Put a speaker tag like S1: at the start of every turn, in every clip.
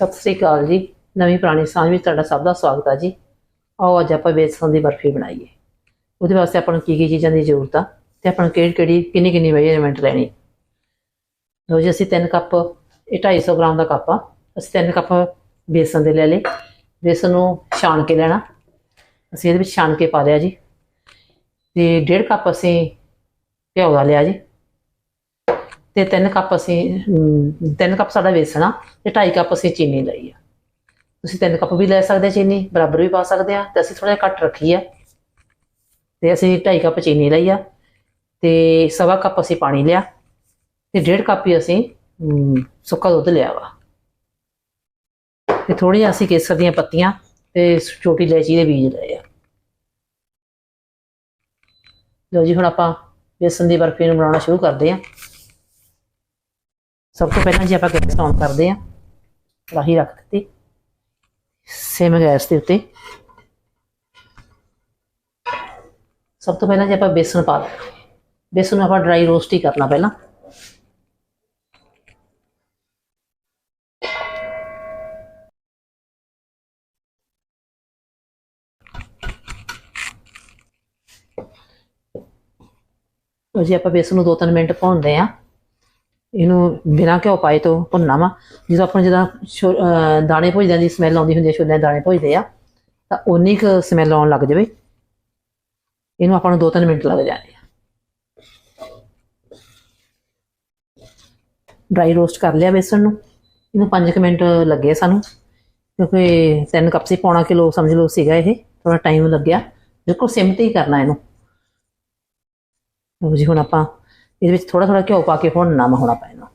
S1: ਸਤਿ ਸ੍ਰੀ ਅਕਾਲ ਜੀ। ਨਵੀਂ ਪੁਰਾਣੀ ਸਾਂਝ ਵਿੱਚ ਤੁਹਾਡਾ ਸਭ ਦਾ ਸਵਾਗਤ ਹੈ ਜੀ। ਆਓ ਅੱਜ ਆਪਾਂ ਬੇਸਣ ਦੀ ਬਰਫੀ ਬਣਾਈਏ। ਉਹਦੇ ਵਾਸਤੇ ਆਪਾਂ ਨੂੰ ਕੀ ਕੀ ਚੀਜ਼ਾਂ ਦੀ ਜ਼ਰੂਰਤ ਆ ਤੇ ਆਪਾਂ ਨੂੰ ਕਿਹੜੀ ਕਿਹੜੀ ਕਿੰਨੀ ਕਿੰਨੀ ਮੇਜਰਮੈਂਟ ਲੈਣੀ। ਲਓ ਜੀ, ਅਸੀਂ 3 ਕੱਪ, ਇਹ 250 ਗ੍ਰਾਮ ਦਾ ਕੱਪ ਆ। ਅਸੀਂ 3 ਕੱਪ ਬੇਸਣ ਦੇ ਲੈ ਲਏ। ਬੇਸਣ ਨੂੰ ਛਾਣ ਕੇ ਲੈਣਾ। ਅਸੀਂ ਇਹਦੇ ਵਿੱਚ ਛਾਣ ਕੇ ਪਾ ਲਿਆ ਜੀ। ਤੇ 1.5 ਕੱਪ ਅਸੀਂ ਘਿਓ ਦਾ ਲਿਆ ਜੀ। ਤੇ 3 ਕੱਪ ਅਸੀਂ 3 ਕੱਪ ਸਾਡਾ ਬੇਸਣ ਆ ਤੇ 2.5 ਕੱਪ ਅਸੀਂ ਚੀਨੀ ਲਈ ਆ। ਤੁਸੀਂ 3 ਕੱਪ ਵੀ ਲੈ ਸਕਦੇ ਆ ਚੀਨੀ ਬਰਾਬਰ ਵੀ ਪਾ ਸਕਦੇ ਆ ਤੇ ਅਸੀਂ ਥੋੜਾ ਜਿਹਾ ਘੱਟ ਰੱਖੀ ਆ। ਤੇ ਅਸੀਂ 2.5 ਕੱਪ ਚੀਨੀ ਲਈ ਆ ਤੇ ਸਵਾ ਕੱਪ ਅਸੀਂ ਪਾਣੀ ਲਿਆ ਤੇ 1.5 ਕੱਪ ਹੀ ਅਸੀਂ ਸੁੱਕਾ ਦੁੱਧ ਲਿਆ ਵਾ। ਤੇ ਥੋੜੀ ਅਸੀਂ ਕੇਸਰ ਦੀਆਂ ਪੱਤੀਆਂ ਤੇ ਛੋਟੀ ਇਲਾਇਚੀ ਦੇ ਬੀਜ ਲਏ ਆ। ਲਓ ਜੀ ਹੁਣ ਆਪਾਂ ਬੇਸਣ ਦੀ ਬਰਫੀ ਨੂੰ ਬਣਾਉਣਾ ਸ਼ੁਰੂ ਕਰਦੇ ਹਾਂ ਸਭ ਤੋਂ ਪਹਿਲਾਂ ਜੀ ਆਪਾਂ ਗੈਸ ਔਨ ਕਰਦੇ ਹਾਂ ਕੜਾਹੀ ਰੱਖ ਦਿੱਤੀ। ਸੇਮ ਗੈਸ ਦੇ ਉੱਤੇ। ਸਭ ਤੋਂ ਪਹਿਲਾਂ ਜੇ ਆਪਾਂ ਬੇਸਨ ਪਾ ਦੇਣਾ ਬੇਸਣ ਨੂੰ ਆਪਾਂ ਡਰਾਈ ਰੋਸਟ ਹੀ ਕਰਨਾ ਪਹਿਲਾਂ। ਲਓ ਜੀ, ਆਪਾਂ ਬੇਸਨ ਨੂੰ 2-3 ਮਿੰਟ ਭੁੰਨਦੇ ਆ ਇਹਨੂੰ ਬਿਨਾਂ ਘਿਓ ਪਾਏ ਤੋਂ ਭੁੰਨਣਾ ਵਾ। ਜਦੋਂ ਆਪਾਂ ਜਿਹਦਾ ਦਾਣੇ ਭੁੱਜਦਿਆਂ ਦੀ ਸਮੈਲ ਆਉਂਦੀ ਹੁੰਦੀ ਹੈ, ਛੋਲਿਆਂ ਦੇ ਦਾਣੇ ਭੁੱਜਦੇ ਆ, ਤਾਂ ਉਨੀ ਕੁ ਸਮੈਲ ਆਉਣ ਲੱਗ ਜਾਵੇ। ਇਹਨੂੰ ਆਪਾਂ ਨੂੰ 2-3 ਮਿੰਟ ਲੱਗ ਜਾਣੇ ਆ। ਡਰਾਈ ਰੋਸਟ ਕਰ ਲਿਆ ਬੇਸਣ ਨੂੰ। ਇਹਨੂੰ 5 ਮਿੰਟ ਲੱਗੇ ਸਾਨੂੰ, ਕਿਉਂਕਿ 3 ਕੱਪ ਸੀ ਪੌਣਾ ਕਿਲੋ, ਸਮਝ ਲਓ ਸੀਗਾ ਇਹ ਥੋੜਾ ਟਾਈਮ ਲੱਗਿਆ। ਬਿਲਕੁਲ ਸਿਮ ਤੇ ਹੀ ਕਰਨਾ ਇਹਨੂੰ। ਲਓ ਜੀ, ਹੁਣ ਆਪਾਂ ਇਹਦੇ ਵਿੱਚ ਥੋੜਾ ਥੋੜਾ ਘਿਓ ਪਾ ਕੇ ਭੁੰਨਣਾ ਵਾ ਹੋਣਾ ਪੈਣਾ।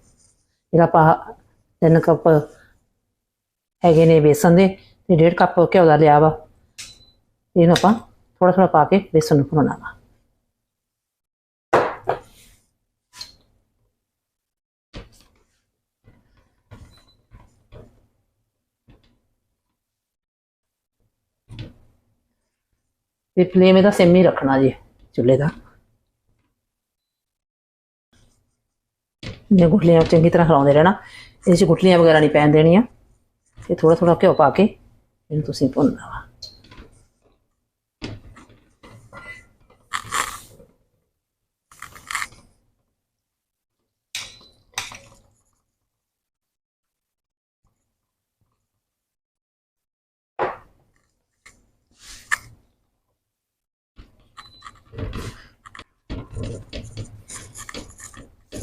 S1: ਜਿਹੜਾ ਆਪਾਂ ਤਿੰਨ ਕੱਪ ਹੈਗੇ ਨੇ ਬੇਸਨ ਦੇ ਤੇ ਡੇਢ ਕੱਪ ਘਿਓ ਦਾ ਲਿਆ ਵਾ। ਇਹਨੂੰ ਆਪਾਂ ਥੋੜਾ ਥੋੜਾ ਪਾ ਕੇ ਬੇਸਣ ਨੂੰ ਭੁੰਨਣਾ ਵਾ। ਤੇ ਫਲੇਮ ਇਹਦਾ ਸਿਮ ਹੀ ਰੱਖਣਾ ਜੀ, ਚੁੱਲ੍ਹੇ ਦਾ। ਜੇ ਗੁਠਲੀਆਂ ਚੰਗੀ ਤਰ੍ਹਾਂ ਹਿਲਾਉਂਦੇ ਰਹਿਣਾ, ਇਹਦੇ 'ਚ ਗੁਠਲੀਆਂ ਵਗੈਰਾ ਨਹੀਂ ਪੈਣ ਦੇਣੀਆਂ। ਤੇ ਥੋੜਾ ਥੋੜਾ ਘਿਓ ਪਾ ਕੇ ਇਹਨੂੰ ਤੁਸੀਂ ਭੁੰਨਣਾ ਵਾ।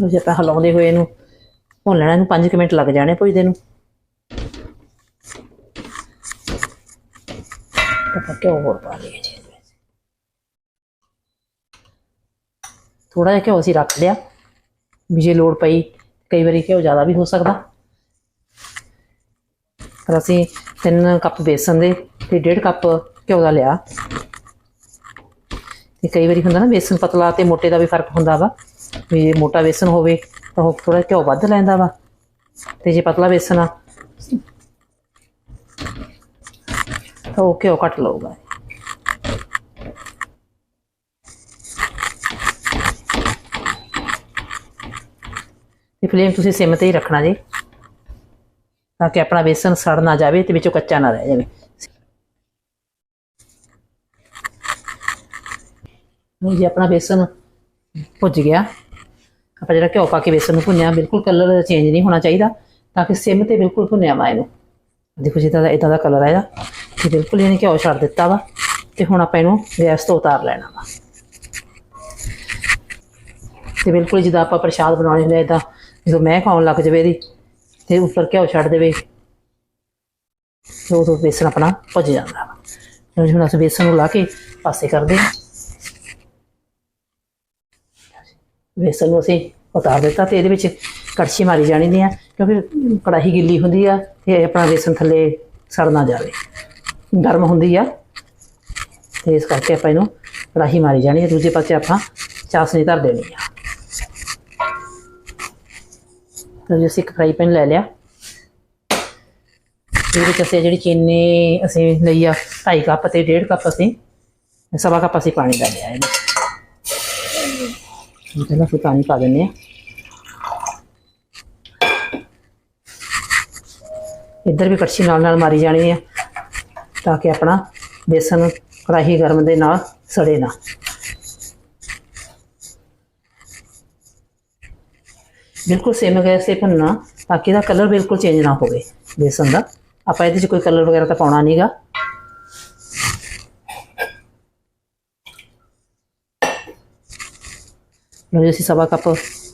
S1: ਲਓ ਜੇ ਆਪਾਂ ਹਿਲਾਉਂਦੇ ਹੋਏ ਇਹਨੂੰ ਭੁੰਨ ਲੈਣਾ ਇਹਨੂੰ 5 ਮਿੰਟ ਲੱਗ ਜਾਣੇ ਭੁਜਦੇ ਨੂੰ। ਆਪਾਂ ਘਿਓ ਹੋਰ ਪਾ ਲਈਏ ਜੀ ਥੋੜਾ ਜਿਹਾ ਘਿਓ ਅਸੀਂ ਰੱਖ ਲਿਆ, ਵੀ ਜੇ ਲੋੜ ਪਈ ਕਈ ਵਾਰੀ ਘਿਓ ਜ਼ਿਆਦਾ ਵੀ ਹੋ ਸਕਦਾ। ਪਰ ਅਸੀਂ 3 ਕੱਪ ਬੇਸਨ ਦੇ ਤੇ 1.5 ਕੱਪ ਘਿਓ ਦਾ ਲਿਆ। ਤੇ ਕਈ ਵਾਰੀ ਹੁੰਦਾ ਨਾ ਬੇਸਨ ਪਤਲਾ ਤੇ ਮੋਟੇ ਦਾ ਵੀ ਫ਼ਰਕ ਹੁੰਦਾ ਵਾ। ਵੀ ਜੇ ਮੋਟਾ ਬੇਸਨ ਹੋਵੇ ਤਾਂ ਉਹ ਥੋੜਾ ਘਿਓ ਵੱਧ ਲੈਂਦਾ ਵਾ। ਤੇ ਜੇ ਪਤਲਾ ਵੇਸਣ ਆ, ਤਾਂ ਉਹ ਘਿਓ ਘੱਟ ਲਊਗਾ। ਤੇ ਫਲੇਮ ਤੁਸੀਂ ਸਿਮ ਤੇ ਹੀ ਰੱਖਣਾ ਜੀ, ਤਾਂ ਕਿ ਆਪਣਾ ਬੇਸਨ ਸੜ ਨਾ ਜਾਵੇ ਤੇ ਵਿੱਚੋਂ ਕੱਚਾ ਨਾ ਰਹਿ ਜਾਵੇ। ਹੁਣ ਜੀ, ਆਪਣਾ ਬੇਸਨ ਭੁੱਜ ਗਿਆ। ਆਪਾਂ ਜਿਹੜਾ ਘਿਓ ਪਾ ਕੇ ਬੇਸਨ ਨੂੰ ਭੁੰਨਿਆ, ਬਿਲਕੁਲ ਕਲਰ ਚੇਂਜ ਨਹੀਂ ਹੋਣਾ ਚਾਹੀਦਾ, ਤਾਂ ਕਿ ਸਿਮ ਤੇ ਬਿਲਕੁਲ ਭੁੰਨਿਆ ਵਾ ਇਹਨੂੰ। ਦੇਖੋ ਜਿੱਦਾਂ ਦਾ ਇਦਾਂ ਦਾ ਕਲਰ ਆਇਆ ਤੇ ਬਿਲਕੁਲ ਇਹਨੇ ਘਿਓ ਛੱਡ ਦਿੱਤਾ ਵਾ, ਤੇ ਹੁਣ ਆਪਾਂ ਇਹਨੂੰ ਗੈਸ ਤੋਂ ਉਤਾਰ ਲੈਣਾ ਵਾ। ਤੇ ਬਿਲਕੁਲ ਜਿੱਦਾਂ ਆਪਾਂ ਪ੍ਰਸ਼ਾਦ ਬਣਾਉਣੇ ਹੁੰਦੇ ਇਦਾਂ ਜਦੋਂ ਮਹਿਕ ਆਉਣ ਲੱਗ ਜਾਵੇ ਇਹਦੀ, ਤੇ ਉੱਪਰ ਘਿਓ ਛੱਡ ਦੇਵੇ, ਤੇ ਉਦੋਂ ਬੇਸਨ ਆਪਣਾ ਭੁੱਜ ਜਾਂਦਾ ਵਾ। ਹੁਣ ਅਸੀਂ ਬੇਸਨ ਨੂੰ ਲਾ ਕੇ ਪਾਸੇ ਕਰਦੇ ਹਾਂ। ਬੇਸਨ ਨੂੰ ਅਸੀਂ ਉਤਾਰ ਦਿੱਤਾ ਤੇ ਇਹਦੇ ਵਿੱਚ ਕੜਛੀ ਮਾਰੀ ਜਾਣੀ ਦੀ ਆ, ਕਿਉਂਕਿ ਕੜਾਹੀ ਗਿੱਲੀ ਹੁੰਦੀ ਆ ਤੇ ਆਪਣਾ ਬੇਸਨ ਥੱਲੇ ਸੜ ਨਾ ਜਾਵੇ। ਗਰਮ ਹੁੰਦੀ ਆ ਤੇ ਇਸ ਕਰਕੇ ਆਪਾਂ ਇਹਨੂੰ ਕੜਾਹੀ ਮਾਰੀ ਜਾਣੀ ਹੈ ਦੂਜੇ ਪਾਸੇ ਆਪਾਂ ਚਾਸਨੀ ਧਰ ਦੇਣੀ ਆ। ਤਾਂ ਜੀ, ਅਸੀਂ ਇੱਕ ਫਰਾਈ ਪੈਨ ਲੈ ਲਿਆ। ਇਹਦੇ ਵਿੱਚ ਅਸੀਂ ਜਿਹੜੀ ਚੀਨੀ ਅਸੀਂ ਲਈ ਆ 2.5 ਕੱਪ ਤੇ 1.5 ਕੱਪ ਅਸੀਂ, ਸਵਾ ਕੱਪ ਅਸੀਂ ਪਾਣੀ ਦਾ ਲਿਆ ਇਹਦੇ ਪਹਿਲਾਂ ਅਸੀਂ ਪਾਣੀ ਪਾ ਦਿੰਦੇ ਆ ਇੱਧਰ ਵੀ ਕੜਛੀ ਨਾਲ ਨਾਲ ਮਾਰੀ ਜਾਣੀ ਹੈ ਤਾਂ ਕਿ ਆਪਣਾ ਬੇਸਨ ਕੜਾਹੀ ਗਰਮ ਦੇ ਨਾਲ ਸੜੇ ਨਾ। ਬਿਲਕੁਲ ਸੇਮ ਗੈਸ ਤੇ ਭੁੰਨਣਾ ਤਾਂ ਕਿ ਇਹਦਾ ਕਲਰ ਬਿਲਕੁਲ ਚੇਂਜ ਨਾ ਹੋਵੇ ਬੇਸਨ ਦਾ। ਆਪਾਂ ਇਹਦੇ 'ਚ ਕੋਈ ਕਲਰ ਵਗੈਰਾ ਤਾਂ ਪਾਉਣਾ ਨਹੀਂਗਾ ਲਓ ਜੀ ਅਸੀਂ ਸਵਾ ਕੱਪ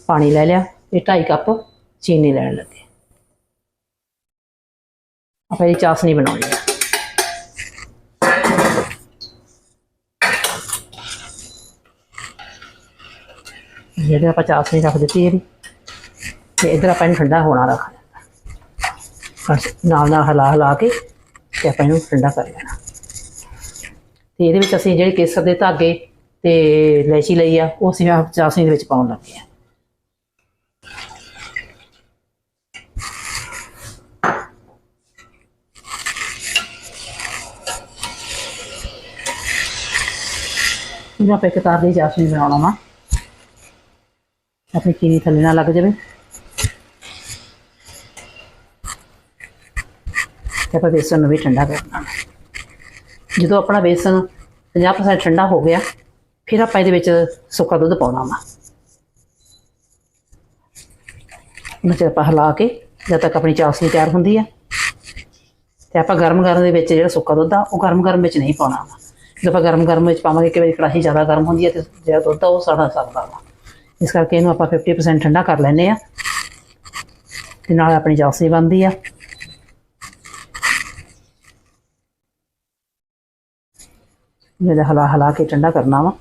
S1: ਪਾਣੀ ਲੈ ਲਿਆ, ਇਹ 2.5 ਕੱਪ ਚੀਨੀ ਲੈਣ ਲੱਗੇ। ਆਪਾਂ ਇਹ ਚਾਸਨੀ ਬਣਾਉਣੀ ਹੈ ਜਿਹੜੇ ਆਪਾਂ ਚਾਸਨੀ ਰੱਖ ਦਿੱਤੀ ਇਹਦੀ, ਤੇ ਇਧਰ ਆਪਾਂ ਇਹਨੂੰ ਠੰਡਾ ਹੋਣਾ ਰੱਖ ਦਿੱਤਾ ਨਾਲ ਨਾਲ ਹਿਲਾ ਹਲਾ ਕੇ ਤੇ ਆਪਾਂ ਇਹਨੂੰ ਠੰਡਾ ਕਰ ਲੈਣਾ। ਤੇ ਇਹਦੇ ਵਿੱਚ ਅਸੀਂ ਜਿਹੜੇ ਕੇਸਰ ਦੇ ਧਾਗੇ ਤੇ ਇਲਾਇਚੀ ਲਈ ਆ, ਉਹ ਅਸੀਂ ਆਹ ਚਾਸਨੀ ਦੇ ਵਿੱਚ ਪਾਉਣ ਲੱਗੇ ਆ। ਇਹਨੂੰ ਆਪਾਂ ਇੱਕ ਤਾਰ ਦੀ ਚਾਸਨੀ ਬਣਾਉਣਾ ਵਾ ਆਪਣੀ ਚੀਨੀ ਥੱਲੇ ਨਾ ਲੱਗ ਜਾਵੇ। ਤੇ ਆਪਾਂ ਬੇਸਨ ਨੂੰ ਵੀ ਠੰਡਾ ਕਰਨਾ ਜਦੋਂ ਆਪਣਾ ਬੇਸਨ 50% ਠੰਡਾ ਹੋ ਗਿਆ ਫਿਰ ਆਪਾਂ ਇਹਦੇ ਵਿੱਚ ਸੁੱਕਾ ਦੁੱਧ ਪਾਉਣਾ ਵਾ ਉਹਨਾਂ ਚ ਆਪਾਂ ਹਿਲਾ ਕੇ ਜਦ ਤੱਕ ਆਪਣੀ ਚਾਸਨੀ ਤਿਆਰ ਹੁੰਦੀ ਆ ਤੇ ਆਪਾਂ ਗਰਮ ਗਰਮ ਦੇ ਵਿੱਚ ਜਿਹੜਾ ਸੁੱਕਾ ਦੁੱਧ ਆ ਉਹ ਗਰਮ ਗਰਮ ਵਿੱਚ ਨਹੀਂ ਪਾਉਣਾ ਵਾ ਜਦੋਂ ਆਪਾਂ ਗਰਮ ਗਰਮ ਵਿੱਚ ਪਾਵਾਂਗੇ ਕਿ ਵਾਰੀ ਕੜਾਹੀ ਜ਼ਿਆਦਾ ਗਰਮ ਹੁੰਦੀ ਹੈ ਤੇ ਜਿਹੜਾ ਦੁੱਧ ਆ ਉਹ ਸੜਾ ਸਕਦਾ ਵਾ ਇਸ ਕਰਕੇ ਇਹਨੂੰ ਆਪਾਂ 50% ਠੰਡਾ ਕਰ ਲੈਨੇ ਆ ਤੇ ਨਾਲ ਆਪਣੀ ਚਾਸਨੀ ਬਣਦੀ ਆ ਇਹਦਾ ਹਲਾ ਹਲਾ ਕੇ ਠੰਡਾ ਕਰਨਾ ਵਾ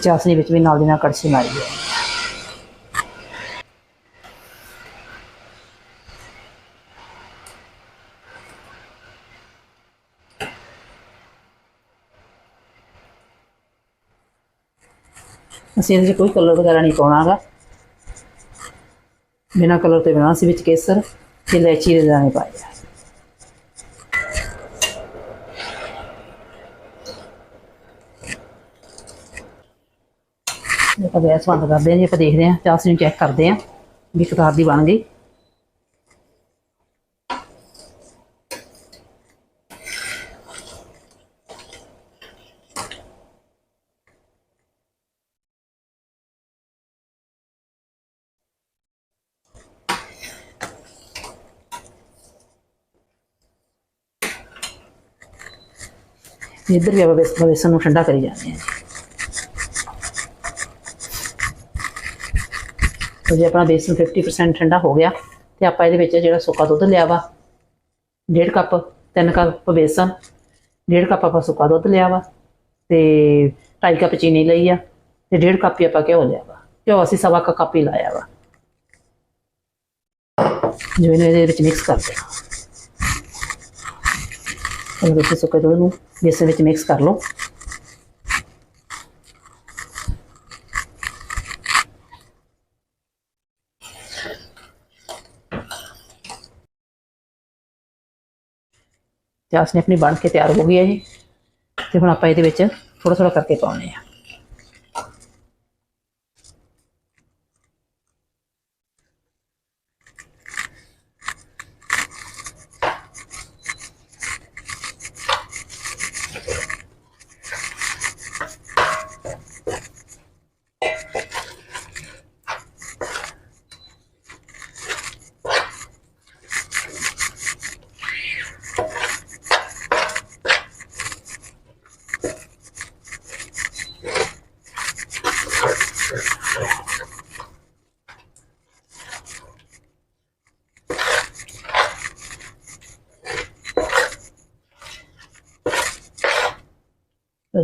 S1: ਤੇ ਚਾਸਨੀ ਵਿੱਚ ਵੀ ਨਾਲ ਦੀ ਨਾਲ ਕੜਛੀ ਮਾਰੀ ਹੈ। ਅਸੀਂ ਇਹਦੇ ਵਿੱਚ ਕੋਈ ਕਲਰ ਵਗੈਰਾ ਨਹੀਂ ਪਾਉਣਾਗਾ ਬਿਨਾਂ ਕਲਰ ਤੋਂ ਬਣਾ ਅਸੀਂ ਵਿੱਚ ਕੇਸਰ ਤੇ ਇਲਾਇਚੀ ਦੇ ਦਾਣੇ ਪਾਏ ਆਪਾਂ ਗੈਸ ਬੰਦ ਕਰਦੇ ਹਾਂ ਜੀ ਆਪਾਂ ਦੇਖਦੇ ਹਾਂ ਚਾਸਨੀ ਚੈੱਕ ਕਰਦੇ ਹਾਂ ਵੀ ਕਤਾਰ ਦੀ ਬਣ ਗਈ। ਤੇ ਇੱਧਰ ਵੀ ਆਪਾਂ ਬੇਸ- ਬੇਸਨ ਨੂੰ ਠੰਡਾ ਕਰੀ ਜਾਂਦੇ ਜੇ ਆਪਣਾ ਬੇਸਨ 50% ਠੰਡਾ ਹੋ ਗਿਆ ਤੇ ਆਪਾਂ ਇਹਦੇ ਵਿੱਚ ਜਿਹੜਾ ਸੁੱਕਾ ਦੁੱਧ ਲਿਆ ਵਾ, ਡੇਢ ਕੱਪ, ਤਿੰਨ ਕੱਪ ਬੇਸਨ, ਡੇਢ ਕੱਪ ਆਪਾਂ ਸੁੱਕਾ ਦੁੱਧ ਲਿਆ ਵਾ ਤੇ 2.5 ਕੱਪ ਚੀਨੀ ਲਈ ਆ ਤੇ ਡੇਢ ਕੱਪ ਹੀ ਆਪਾਂ ਘਿਓ ਲਿਆ ਵਾ। ਘਿਓ ਅਸੀਂ ਸਵਾ ਕੱਪ ਹੀ ਲਾਇਆ ਵਾ। ਜੋ ਇਹਨੂੰ ਇਹਦੇ ਵਿੱਚ ਮਿਕਸ ਕਰ ਦੇਣਾ ਇਹਨੂੰ ਵਿੱਚ ਸੁੱਕੇ ਦੁੱਧ ਨੂੰ ਬੇਸਨ ਵਿੱਚ ਮਿਕਸ ਕਰ ਲਓ। ਚਾਸਨੀ ਆਪਣੀ ਬਣ ਕੇ ਤਿਆਰ ਹੋ ਗਈ ਹੈ ਜੀ। ਤੇ ਹੁਣ ਆਪਾਂ ਇਹਦੇ ਵਿੱਚ ਥੋੜਾ ਥੋੜਾ ਕਰਕੇ ਪਾਉਣੇ ਆ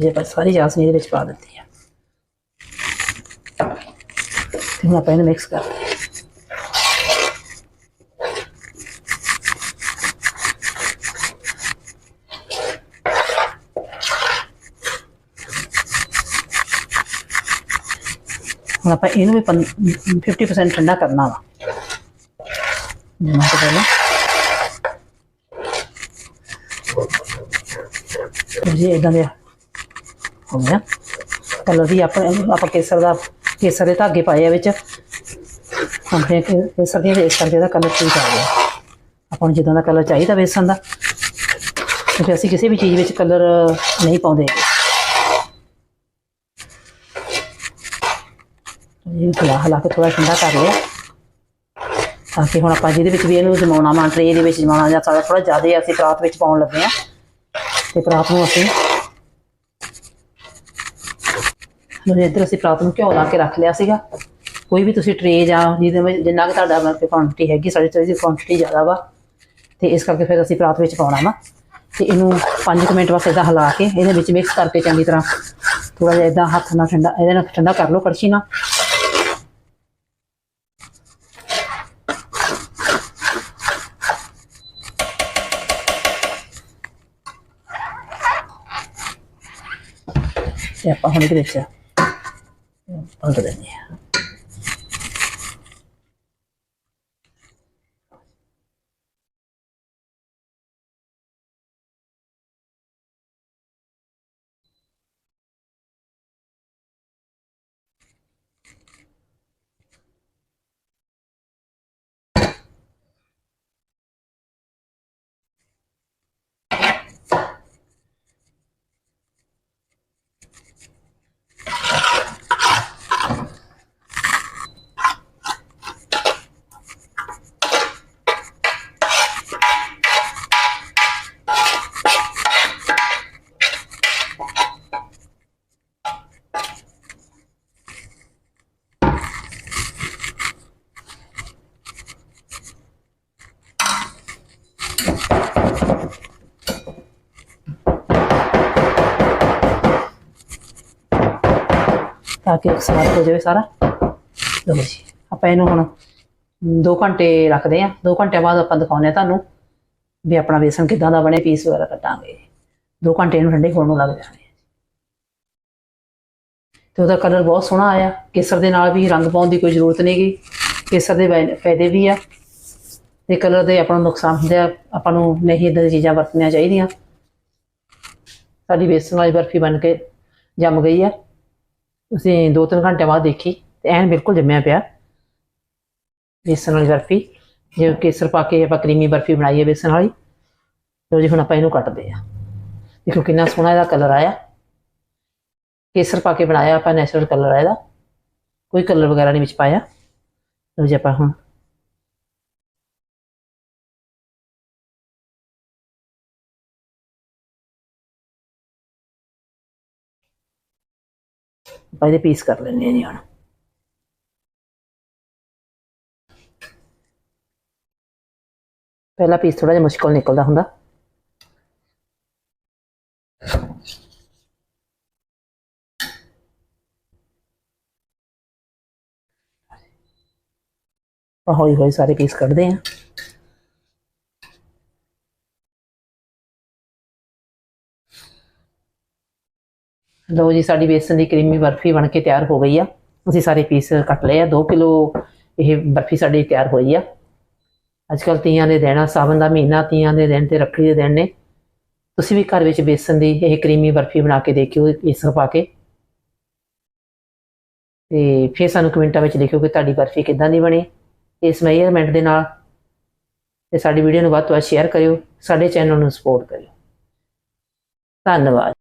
S1: ਲਓ ਆਪਾਂ ਸਾਰੀ ਚਾਸਨੀ ਇਹਦੇ ਵਿੱਚ ਪਾ ਦਿੱਤੀ ਆ। ਤੇ ਹੁਣ ਆਪਾਂ ਇਹਨੂੰ ਮਿਕਸ ਕਰ ਦਿੰਦੇ ਹੁਣ ਆਪਾਂ ਇਹਨੂੰ ਵੀ ਪੰ- 50% ਠੰਡਾ ਕਰਨਾ ਵਾ। ਜਿਵੇਂ ਕਿ ਪਹਿਲਾਂ ਜੀ ਇਦਾਂ ਦੇ ਹੋ ਗਿਆ ਕਲਰ ਵੀ ਆਪਣੇ ਆਪਾਂ ਕੇਸਰ ਦਾ ਕੇਸਰ ਦੇ ਧਾਗੇ ਪਾਏ ਆ ਵਿੱਚ। ਆਪਣੇ ਕੇਸਰ ਦੇ ਇਸ ਕਰਕੇ ਦਾ ਕਲਰ ਠੀਕ ਆ। ਗਿਆ ਆਪਾਂ ਨੂੰ ਜਿੱਦਾਂ ਦਾ ਕਲਰ ਚਾਹੀਦਾ ਵੇਸਣ ਦਾ। ਕਿਉਂਕਿ ਅਸੀਂ ਕਿਸੇ ਵੀ ਚੀਜ਼ ਵਿੱਚ ਕਲਰ ਨਹੀਂ ਪਾਉਂਦੇ ਹੈਗੇ। ਇਹ ਹਲਾ ਹਲਾ ਕੇ ਥੋੜਾ ਠੰਡਾ ਕਰ ਲਿਆ ਤਾਂ ਕਿ ਹੁਣ ਆਪਾਂ ਜਿਹਦੇ ਵਿੱਚ ਵੀ ਇਹਨੂੰ ਜਮਾਉਣਾ ਵਾ ਟਰੇ ਦੇ ਵਿੱਚ ਜਮਾਉਣਾ ਜਾਂ ਸਾਡਾ ਥੋੜਾ ਜ਼ਿਆਦਾ ਅਸੀਂ ਪਰਾਤ ਵਿੱਚ ਪਾਉਣ ਲੱਗੇ ਆ। ਤੇ ਪਰਾਤ ਨੂੰ ਅਸੀਂ ਲੋ ਇੱਧਰ ਅਸੀਂ ਪਰਾਤ ਨੂੰ ਘਿਓ ਲਾ ਕੇ ਰੱਖ ਲਿਆ ਸੀਗਾ। ਕੋਈ ਵੀ ਤੁਸੀਂ ਟਰੇ ਜਾਂ ਜਿਹਦੇ ਵਿੱਚ ਜਿੰਨਾ ਕਿ ਤੁਹਾਡਾ ਮਤਲਬ ਕਿ ਕੁਆਂਟੀਟੀ ਹੈਗੀ ਸਾਡੀ ਟਰੇ ਦੀ ਕੁਆਂਟੀਟੀ ਜ਼ਿਆਦਾ ਵਾ। ਤੇ ਇਸ ਕਰਕੇ ਫਿਰ ਅਸੀਂ ਪਰਾਤ ਵਿੱਚ ਪਾਉਣਾ ਵਾ। ਤੇ ਇਹਨੂੰ 5 ਮਿੰਟ ਵਾਸਤੇ ਇਦਾਂ ਹਿਲਾ ਕੇ ਇਹਦੇ ਵਿੱਚ ਮਿਕਸ ਕਰਕੇ ਚੰਗੀ ਤਰ੍ਹਾਂ ਥੋੜਾ ਜਿਹਾ ਇਦਾਂ ਹੱਥ ਨਾਲ ਠੰਡਾ, ਇਹਦੇ ਨਾਲ ਠੰਡਾ ਕਰ ਲਓ ਕੜਛੀ ਨਾਲ। ਤੇ ਆਪਾਂ ਹੁਣ ਇਹਦੇ ਵਿੱਚ ਪਲਟ ਦਿੰਦੇ ਹਾਂ ਤਾਂ ਕਿ ਇਕਸਾਰ ਹੋ ਜਾਵੇ ਸਾਰਾ। ਲਓ ਜੀ, ਆਪਾਂ ਇਹਨੂੰ ਹੁਣ 2 ਘੰਟੇ ਰੱਖਦੇ ਆ 2 ਘੰਟਿਆਂ ਬਾਅਦ ਆਪਾਂ ਦਿਖਾਉਂਦੇ ਆ ਤੁਹਾਨੂੰ ਵੀ ਆਪਣਾ ਬੇਸਣ ਕਿਦਾਂ ਦਾ ਬਣੇ ਪੀਸ ਵਗੈਰਾ ਕੱਟਾਂਗੇ 2 ਘੰਟੇ ਇਹਨੂੰ ਠੰਡੇ ਹੋਣ ਨੂੰ ਲੱਗ ਜਾਣੇ ਤੇ ਉਹਦਾ ਕਲਰ ਬਹੁਤ ਸੋਹਣਾ ਆਇਆ। ਕੇਸਰ ਦੇ ਨਾਲ ਵੀ ਰੰਗ ਪਾਉਣ ਦੀ ਕੋਈ ਜ਼ਰੂਰਤ ਨਹੀਂ ਗੀ ਕੇਸਰ ਦੇ ਫਾਇਦੇ ਵੀ ਆ। ਤੇ ਕਲਰ ਦੇ ਆਪਾਂ ਨੂੰ ਨੁਕਸਾਨ ਹੁੰਦੇ ਆ। ਆਪਾਂ ਨੂੰ ਨਹੀਂ ਇਦਾਂ ਦੀਆਂ ਚੀਜ਼ਾਂ ਵਰਤਣੀਆਂ ਚਾਹੀਦੀਆਂ। ਸਾਡੀ ਬੇਸਣ ਵਾਲੀ ਬਰਫੀ ਬਣ ਕੇ ਜੰਮ ਗਈ ਆ। ਤੁਸੀਂ 2-3 ਘੰਟੇ ਬਾਅਦ ਦੇਖੀ, ਤੇ ਐਨ ਬਿਲਕੁਲ ਜੰਮਿਆ ਪਿਆ। ਬੇਸਣ ਵਾਲੀ ਬਰਫੀ ਜੇ ਕੇਸਰ ਪਾ ਕੇ ਆਪਾਂ ਕਰੀਮੀ ਬਰਫੀ ਬਣਾਈ ਹੈ ਬੇਸਣ ਵਾਲੀ। ਲੋ ਜੀ, ਹੁਣ ਆਪਾਂ ਇਹਨੂੰ ਕੱਟਦੇ ਆ ਦੇਖੋ ਕਿੰਨਾ ਸੋਹਣਾ ਇਹਦਾ ਕਲਰ ਆਇਆ। ਕੇਸਰ ਪਾ ਕੇ ਬਣਾਇਆ ਆਪਾਂ, ਨੈਚੁਰਲ ਕਲਰ ਆ ਇਹਦਾ। ਕੋਈ ਕਲਰ ਵਗੈਰਾ ਨਹੀਂ ਵਿੱਚ ਪਾਇਆ। ਲੋ ਜੀ, ਆਪਾਂ ਹੁਣ ਆਪਾਂ ਇਹਦੇ ਪੀਸ ਕਰ ਲੈਂਦੇ ਹਾਂ ਜੀ ਹੁਣ। ਪਹਿਲਾ ਪੀਸ ਥੋੜਾ ਜਿਹਾ ਮੁਸ਼ਕਲ ਨਿਕਲਦਾ ਹੁੰਦਾ। ਆਪਾਂ ਹੌਲੀ ਹੌਲੀ ਸਾਰੇ ਪੀਸ ਕੱਢਦੇ ਹਾਂ। ਲਓ ਜੀ, ਸਾਡੀ ਬੇਸਨ ਦੀ ਕਰੀਮੀ ਬਰਫੀ ਬਣ ਕੇ ਤਿਆਰ ਹੋ ਗਈ ਆ। ਅਸੀਂ ਸਾਰੇ ਪੀਸ ਕੱਟ ਲਏ ਆ 2 ਕਿਲੋ ਇਹ ਬਰਫੀ ਸਾਡੀ ਤਿਆਰ ਹੋਈ ਆ। ਅੱਜ ਕੱਲ ਤੀਆਂ ਦੇ ਦਿਨ ਆ ਸਾਵਨ ਦਾ ਮਹੀਨਾ, ਤੀਆਂ ਦੇ ਦਿਨ ਤੇ ਰੱਖੜੀ ਦੇ ਦਿਨ ਨੇ। ਤੁਸੀਂ ਵੀ ਘਰ ਵਿੱਚ ਬੇਸਨ ਦੀ ਇਹ ਕਰੀਮੀ ਬਰਫੀ ਬਣਾ ਕੇ ਦੇਖਿਓ ਬੇਸਨ ਪਾ ਕੇ। ਤੇ ਫਿਰ ਸਾਨੂੰ ਕਮੈਂਟਾਂ ਵਿੱਚ ਲਿਖਿਓ ਕਿ ਤੁਹਾਡੀ ਬਰਫੀ ਕਿੱਦਾਂ ਦੀ ਬਣੀ। ਇਸ ਮੈਜ਼ਰਮੈਂਟ ਦੇ ਨਾਲ ਤੇ ਸਾਡੀ ਵੀਡੀਓ ਨੂੰ ਵੱਧ ਤੋਂ ਵੱਧ ਸ਼ੇਅਰ ਕਰਿਓ, ਸਾਡੇ ਚੈਨਲ ਨੂੰ ਸਪੋਰਟ ਕਰਿਓ। ਧੰਨਵਾਦ।